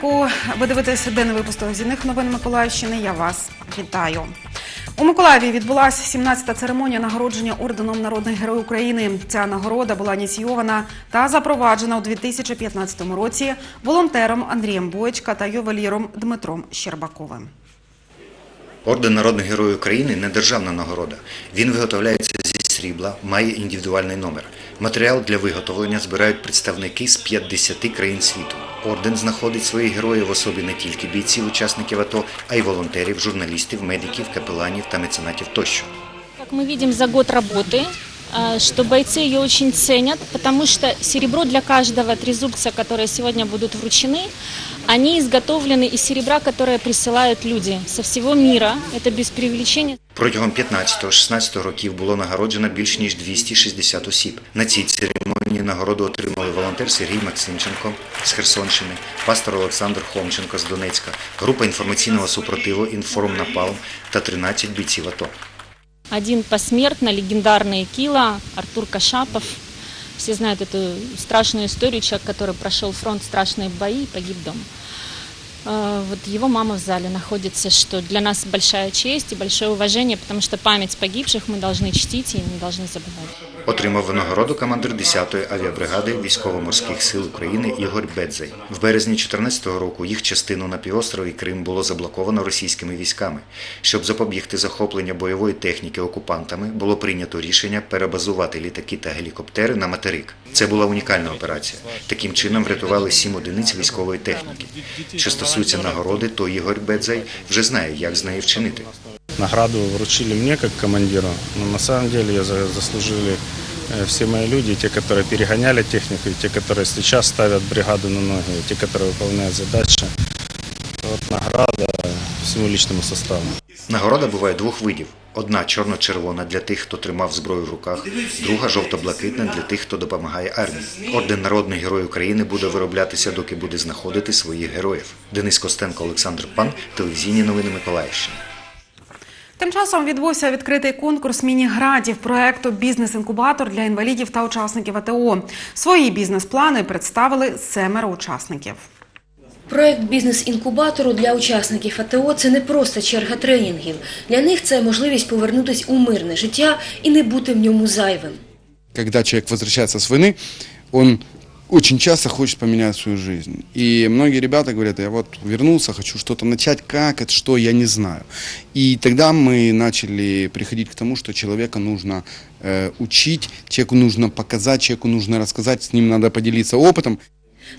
12 на годиннику. Ви дивитесь денний випуск телевізійних новин Миколаївщини. Я вас вітаю. У Миколаєві відбулася 17-та церемонія нагородження орденом народних героїв України. Ця нагорода була ініційована та запроваджена у 2015 році волонтером Андрієм Боєчка та ювеліром Дмитром Щербаковим. Орден Народних Героїв України не державна нагорода. Він виготовляється срібла, має індивідуальний номер. Матеріал для виготовлення збирають представники з 50 країн світу. Орден знаходить своїх героїв в особі не тільки бійців, учасників АТО, а й волонтерів, журналістів, медиків, капеланів та меценатів тощо. Как мы видим за год работы, э, что бойцы ее очень ценят, потому что серебро для каждого трезубца, которые сегодня будут вручены, они изготовлены из серебра, которое присылают люди со всего мира. Это без преувеличения. Протягом 15-16 років було нагороджено більш ніж 260 осіб. На цій церемонії нагороду отримали волонтер Сергій Максимченко з Херсонщини, пастор Олександр Хомченко з Донецька, група інформаційного супротиву «Інформ Напалм» та 13 бійців АТО. Один посмертно легендарный Кила, Артур Кашапов. Все знают эту страшную историю, человек, который прошел фронт, страшные бои и погиб дома. Э, Вот его мама в зале находится, что для нас большая честь и большое уважение, потому что память погибших мы должны чтить и не должны забывать. Отримав винагороду командир 10-ї авіабригади Військово-морських сил України Ігор Бедзей. В березні 2014 року їх частину на півострові Крим було заблоковано російськими військами. Щоб запобігти захоплення бойової техніки окупантами, було прийнято рішення перебазувати літаки та гелікоптери на материк. Це була унікальна операція. Таким чином врятували сім одиниць військової техніки. Що стосується нагороди, то Ігор Бедзей вже знає, як з нею вчинити. Награду вручили мне как командиру, но на самом деле ее за- заслужили э, все мои люди, те, которые перегоняли технику, и те, которые сейчас ставят бригаду на ноги, и те, которые выполняют задачи. Вот награда всему личному составу. Нагорода буває двох видів: одна чорно-червона для тих, хто тримав зброю в руках, друга жовто-блакитна для тих, хто допомагає армії. Орден народних героїв України буде вироблятися, доки буде знаходити своїх героїв. Денис Костенко, Олександр Пан, телевізійні новини Миколаївщини. Тим часом відбувся відкритий конкурс міні-грантів проекту Бізнес-інкубатор для інвалідів та учасників АТО. Свої бізнес-плани представили семеро учасників. Проект бізнес-інкубатору для учасників АТО – це не просто черга тренінгів. Для них це можливість повернутися у мирне життя і не бути в ньому зайвим. когда человек возвращается с войны, он очень часто хочет поменять свою жизнь. И многие ребята говорят, я вот вернулся, хочу что-то начать, как это, что, я не знаю. И тогда мы начали приходить к тому, что человека нужно э, учить, человеку нужно показать, человеку нужно рассказать, с ним надо поделиться опытом.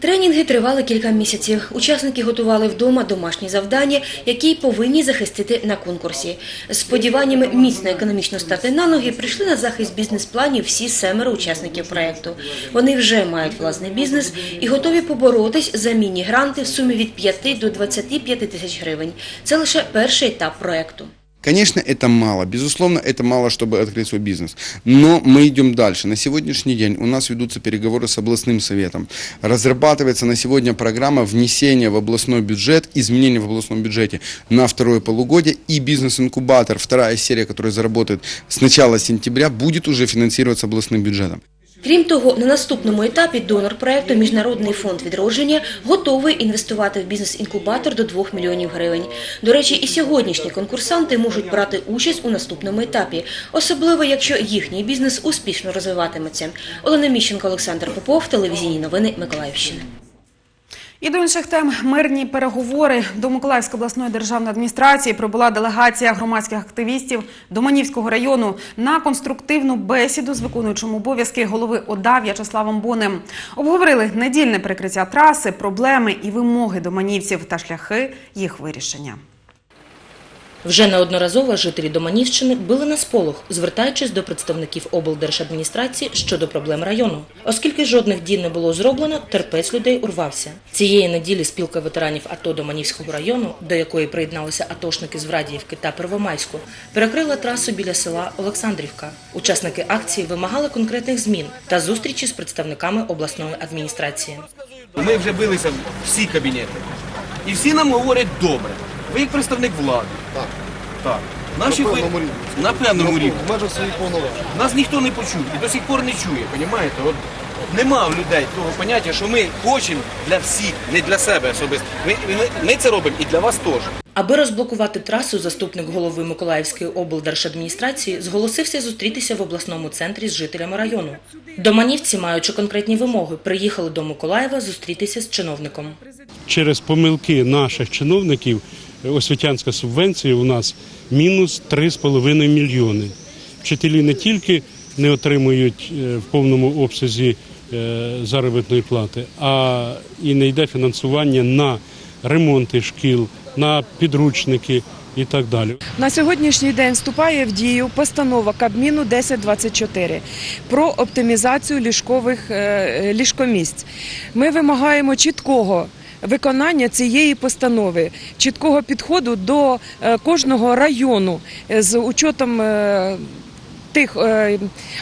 Тренінги тривали кілька місяців. Учасники готували вдома домашні завдання, які повинні захистити на конкурсі. Сподіваннями міцно економічно стати на ноги прийшли на захист бізнес-планів всі семеро учасників проекту. Вони вже мають власний бізнес і готові поборотись за міні-гранти в сумі від 5 до 25 тисяч гривень. Це лише перший етап проекту. Конечно, это мало. Безусловно, это мало, чтобы открыть свой бизнес. Но мы идем дальше. На сегодняшний день у нас ведутся переговоры с областным советом. Разрабатывается на сегодня программа внесения в областной бюджет, изменения в областном бюджете на второе полугодие. И бизнес-инкубатор, вторая серия, которая заработает с начала сентября, будет уже финансироваться областным бюджетом. Крім того, на наступному етапі донор проекту Міжнародний фонд відродження готовий інвестувати в бізнес-інкубатор до 2 мільйонів гривень. До речі, і сьогоднішні конкурсанти можуть брати участь у наступному етапі, особливо якщо їхній бізнес успішно розвиватиметься. Олена Міщенко, Олександр Попов, телевізійні новини Миколаївщини. І до інших тем мирні переговори до Миколаївської обласної державної адміністрації прибула делегація громадських активістів Доманівського району на конструктивну бесіду з виконуючим обов'язки голови ОДА В'ячеславом Бонем. Обговорили недільне прикриття траси, проблеми і вимоги доманівців та шляхи їх вирішення. Вже неодноразово жителі Доманівщини били на сполох, звертаючись до представників облдержадміністрації щодо проблем району. Оскільки жодних дій не було зроблено, терпець людей урвався. Цієї неділі спілка ветеранів АТО Доманівського району, до якої приєдналися атошники з Врадіївки та Первомайську, перекрила трасу біля села Олександрівка. Учасники акції вимагали конкретних змін та зустрічі з представниками обласної адміністрації. Ми вже билися всі кабінети. І всі нам говорять добре. Ви як представник влади. Так. Так. Наші на ви- певному рівні. на певному рівні. В межах своїх повноважень. Нас ніхто не почує і до сих пор не чує, розумієте? От нема в людей того поняття, що ми хочемо для всіх, не для себе особисто. Ми, ми, ми це робимо і для вас теж. Аби розблокувати трасу, заступник голови Миколаївської облдержадміністрації зголосився зустрітися в обласному центрі з жителями району. Доманівці, маючи конкретні вимоги, приїхали до Миколаєва зустрітися з чиновником. через помилки наших чиновників освітянська субвенція у нас мінус 3,5 мільйони. Вчителі не тільки не отримують е, в повному обсязі е, заробітної плати, а і не йде фінансування на ремонти шкіл, на підручники і так далі. На сьогоднішній день вступає в дію постанова Кабміну 1024 про оптимізацію ліжкових е, ліжкомісць. Ми вимагаємо чіткого виконання цієї постанови, чіткого підходу до е, кожного району е, з учетом е, тих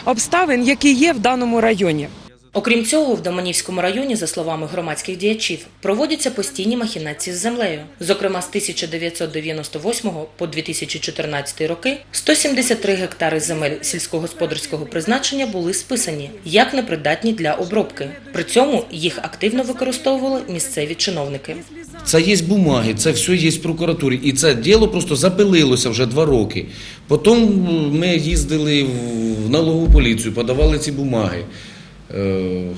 обставин, які є в даному районі. Окрім цього, в Доманівському районі, за словами громадських діячів, проводяться постійні махінації з землею. Зокрема, з 1998 по 2014 роки 173 гектари земель сільськогосподарського призначення були списані як непридатні для обробки. При цьому їх активно використовували місцеві чиновники. Це є бумаги, це все є в прокуратурі. І це діло просто запилилося вже два роки. Потім ми їздили в налогову поліцію, подавали ці бумаги. Е,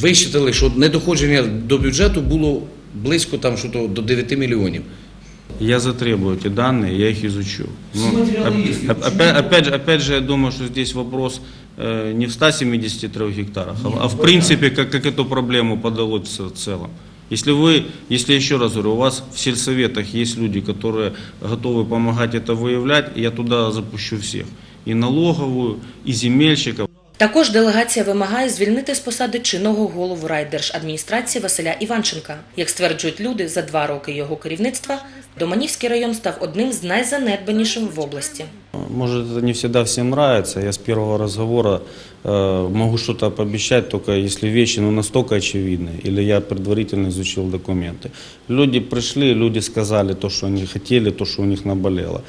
Висчитали, що недоходження до бюджету було близько там, що то, до 9 мільйонів. Я затребую эти данные, я их изучу. Ну, Материалы оп- есть. оп- опять, опять, же, опять же, я думаю, что здесь вопрос э, не в 173 гектарах, а, а в принципе, как, как эту проблему подалось в целом. Если вы, если я еще раз говорю, у вас в сельсоветах есть люди, которые готовы помогать это выявлять, я туда запущу всех. И налоговую, и земельщиков. Також делегація вимагає звільнити з посади чинного голову райдержадміністрації Василя Іванченка. Як стверджують люди, за два роки його керівництва Доманівський район став одним з найзанедбанішим в області. Может, это не всегда всем нравится. Я с первого разговора э, могу что-то пообещать, только если вещи ну, настолько очевидны, или я предварительно изучил документы. Люди пришли, люди сказали то, что они хотели, то, что у них наболело.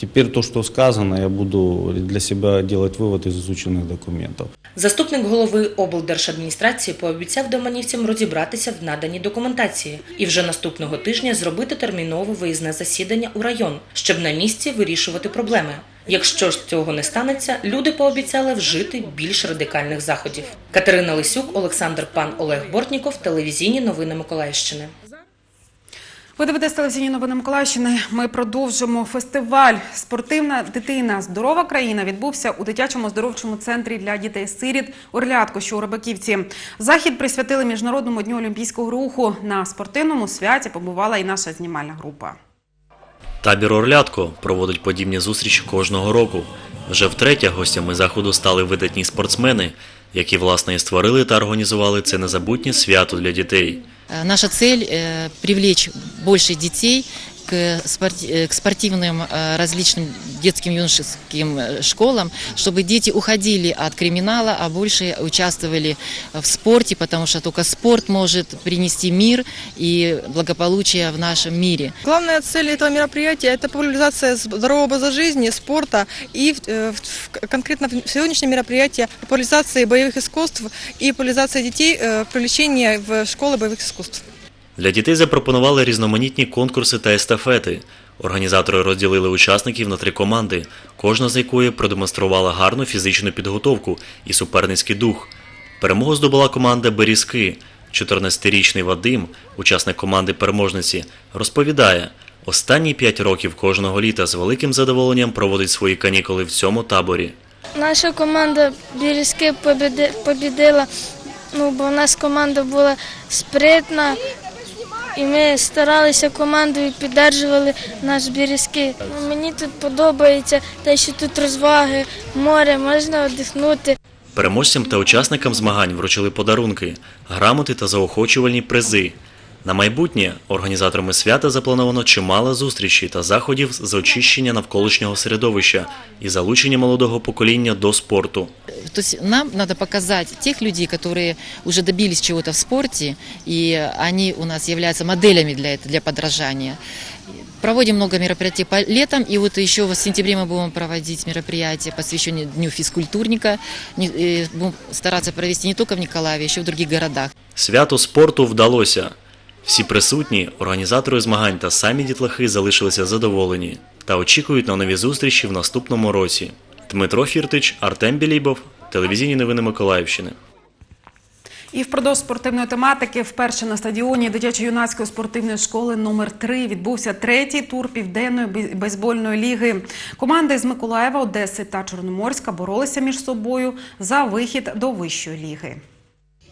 Теперь то, что сказано, я буду для себя делать вывод из изученных документов. Заступник голови облдержадміністрації пообіцяв доманівцям розібратися в наданій документації і вже наступного тижня зробити термінове виїзне засідання у район, щоб на місці вирішувати проблеми. Якщо ж цього не станеться, люди пообіцяли вжити більш радикальних заходів. Катерина Лисюк, Олександр Пан, Олег Бортніков, телевізійні новини Миколаївщини. Ви дивитесь телевізійні новини Миколаївщини. Ми продовжимо фестиваль Спортивна дитина здорова країна відбувся у дитячому оздоровчому центрі для дітей-сиріт Орлятко, що у Рибаківці. Захід присвятили міжнародному дню олімпійського руху. На спортивному святі побувала і наша знімальна група. Табір Орлятко проводить подібні зустрічі кожного року. Вже втретє гостями заходу стали видатні спортсмени, які власне і створили та організували це незабутнє свято для дітей. Наша цель э, – привлечь больше детей к, спорти- э, к спортивным э, различным детским юношеским э, школам, чтобы дети уходили от криминала, а больше участвовали в спорте, потому что только спорт может принести мир и благополучие в нашем мире. Главная цель этого мероприятия – это популяризация здорового образа жизни, спорта и э, конкретно в сегодняшнее мероприятие популяризации боевых искусств и популяризация детей, привлечение в школы боевых искусств. Для дітей запропонували різноманітні конкурси та естафети. Організатори розділили учасників на три команди, кожна з якої продемонструвала гарну фізичну підготовку і суперницький дух. Перемогу здобула команда Берізки. 14-річний Вадим, учасник команди переможниці, розповідає, останні п'ять років кожного літа з великим задоволенням проводить свої канікули в цьому таборі. Наша команда Бірізки побідила, ну, бо в нас команда була спритна, і ми старалися командою, підтримували наш Бірізки. Мені тут подобається те, що тут розваги, море, можна віддихнути. Переможцям та учасникам змагань вручили подарунки, грамоти та заохочувальні призи. На майбутнє організаторами свята заплановано чимало зустрічей та заходів з очищення навколишнього середовища і залучення молодого покоління до спорту. То есть нам надо показать тех людей, которые уже добились чего-то в спорте, и они у нас являются моделями для этого, для подражания. Проводим много мероприятий по летом, и вот еще в сентябре мы будем проводить мероприятия, посвященные Дню физкультурника. Не- э, Будем стараться провести не только в Николаеве, еще в других городах. Свято спорту вдалося. Всі присутні, організатори змагань та самі дітлахи залишилися задоволені та очікують на нові зустрічі в наступному році. Дмитро Фіртич, Артем Білібов, телевізійні новини Миколаївщини. І впродовж спортивної тематики вперше на стадіоні дитячо-юнацької спортивної школи номер 3 відбувся третій тур південної бейсбольної ліги. Команди з Миколаєва, Одеси та Чорноморська боролися між собою за вихід до вищої ліги.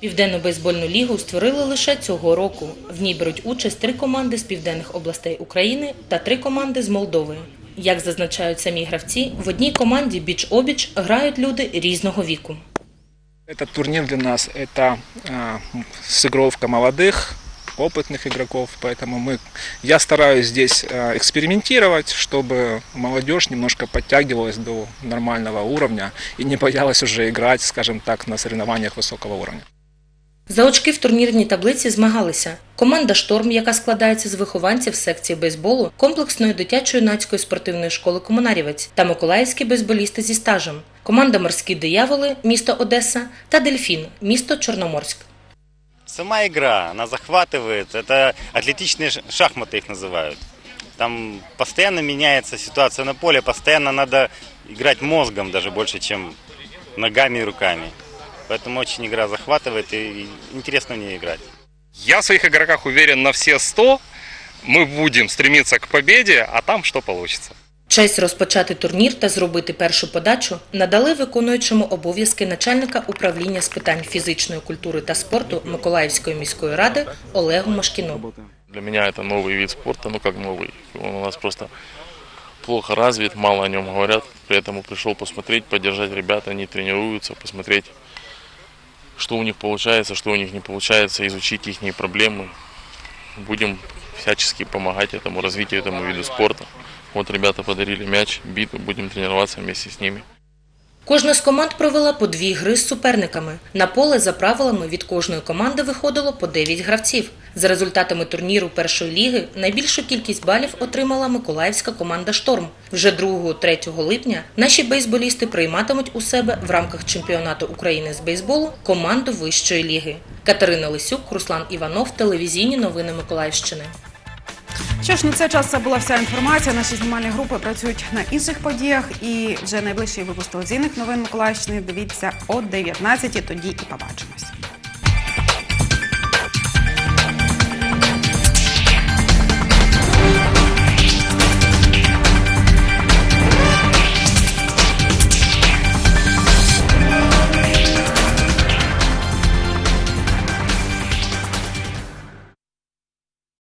Південну бейсбольну лігу створили лише цього року. В ній беруть участь три команди з південних областей України та три команди з Молдови. Як зазначають самі гравці, в одній команді біч-обіч грають люди різного віку. Этот турнир для нас это а, сыгровка молодых, опытных игроков, поэтому мы, я стараюсь здесь а, экспериментировать, чтобы молодежь немножко подтягивалась до нормального уровня и не боялась уже играть, скажем так, на соревнованиях высокого уровня. За очки в турнірній таблиці змагалися команда Шторм, яка складається з вихованців секції бейсболу комплексної дитячо-юнацької спортивної школи Комунарівець та миколаївські бейсболісти зі стажем, команда Морські дияволи, місто Одеса та Дельфін, місто Чорноморськ. Сама игра, она захватывает. Это атлетичные ш- шахматы их называют. Там постоянно меняется ситуация на поле, постоянно надо играть мозгом даже больше, чем ногами и руками. Поэтому очень игра захватывает и интересно в нее играть. Я в своих игроках уверен на все 100. Мы будем стремиться к победе, а там что получится. Честь розпочати турнір та зробити першу подачу надали виконуючому обов'язки начальника управління з питань фізичної культури та спорту Миколаївської міської ради Олегу Машкіну. Для меня это новый вид спорта, ну как новый. Он у нас просто плохо развит, мало о нем говорят. Поэтому пришел посмотреть, поддержать ребят, они тренируются, посмотреть, Что у них получается, что у них не получается, изучить их проблемы. Будем всячески помогать этому развитию, этому виду спорта. Вот ребята подарили мяч, биту, будем тренироваться вместе с ними. Кожна з команд провела по дві гри з суперниками. На поле за правилами від кожної команди виходило по 9 гравців. За результатами турніру першої ліги найбільшу кількість балів отримала миколаївська команда Шторм. Вже 2-3 липня наші бейсболісти прийматимуть у себе в рамках чемпіонату України з бейсболу команду вищої ліги. Катерина Лисюк, Руслан Іванов, телевізійні новини Миколаївщини. Що ж, на цей час це була вся інформація. Наші знімальні групи працюють на інших подіях. І вже найближчий випуск телевізійних новин Миколаївщини дивіться о 19 Тоді і побачимось.